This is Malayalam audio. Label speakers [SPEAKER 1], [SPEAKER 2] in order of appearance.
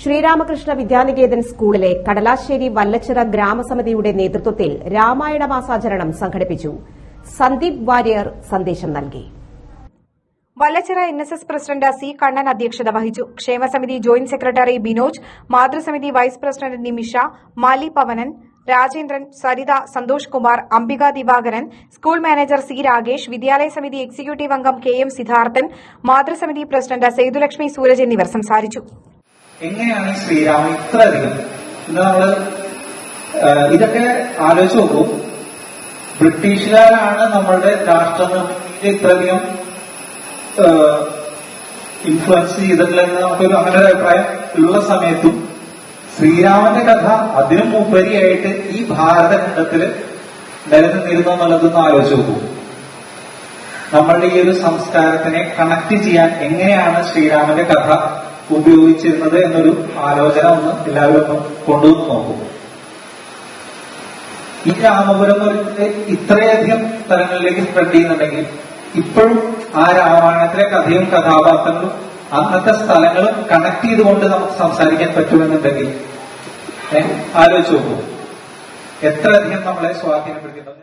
[SPEAKER 1] ശ്രീരാമകൃഷ്ണ വിദ്യാനികേതൻ സ്കൂളിലെ കടലാശ്ശേരി വല്ലച്ചിറ ഗ്രാമസമിതിയുടെ നേതൃത്വത്തിൽ രാമായണ മാസാചരണം സംഘടിപ്പിച്ചു. സന്ദീപ് വാര്യർ സന്ദേശം നൽകി.
[SPEAKER 2] Vallachira N S S president C Kannan അധ്യക്ഷത വഹിച്ചു. ക്ഷേമസമിതി ജോയിന്റ് സെക്രട്ടറി ബിനോജ് മാതൃസമിതി വൈസ് പ്രസിഡന്റ് നിമിഷ മാലി Pavanan Rajendran Saritha Santhosh Kumar Ambika Divakaran school manager C Ragesh വിദ്യാലയ സമിതി എക്സിക്യൂട്ടീവ് അംഗം കെ എം സിദ്ധാർത്ഥൻ മാതൃസമിതി പ്രസിഡന്റ് സേതുലക്ഷ്മി സൂരജ് എന്നിവർ സംസാരിച്ചു.
[SPEAKER 3] എങ്ങനെയാണ് ശ്രീരാമൻ ഇത്രയധികം എന്താ നമ്മൾ ഇതൊക്കെ ആലോചിച്ച് നോക്കൂ. ബ്രിട്ടീഷുകാരാണ് നമ്മളുടെ രാഷ്ട്രനിർമ്മിതിയെ ഇത്രയധികം ഇൻഫ്ലുവൻസ് ചെയ്തിട്ടില്ലെന്ന് നമുക്കൊരു അങ്ങനെ ഒരു അഭിപ്രായം ഉള്ള സമയത്തും ശ്രീരാമന്റെ കഥ അതിനും ഉപരിയായിട്ട് ഈ ഭാരതഖണ്ഡത്തിൽ നിലനിന്നിരുന്നു എന്നുള്ളതൊന്ന് ആലോചിച്ച് നോക്കൂ. നമ്മളുടെ ഈ ഒരു സംസ്കാരത്തിനെ കണക്ട് ചെയ്യാൻ എങ്ങനെയാണ് ശ്രീരാമന്റെ കഥ ഉപയോഗിച്ചിരുന്നത് എന്നൊരു ആലോചന ഒന്ന് എല്ലാവരും ഒന്ന് കൊണ്ടുവന്ന് നോക്കും. ഈ രാമപുരം ഇത്രയധികം സ്ഥലങ്ങളിലേക്ക് സ്പ്രെഡ് ചെയ്യുന്നുണ്ടെങ്കിൽ ഇപ്പോഴും ആ രാമായണത്തിലെ കഥയും കഥാപാത്രങ്ങളും അന്നത്തെ സ്ഥലങ്ങളും കണക്ട് ചെയ്തുകൊണ്ട് നമുക്ക് സംസാരിക്കാൻ പറ്റുമെന്നുണ്ടെങ്കിൽ ആലോചിച്ച് നോക്കൂ. എത്രയധികം നമ്മളെ സ്വാധീനപ്പെടുത്തുന്നത്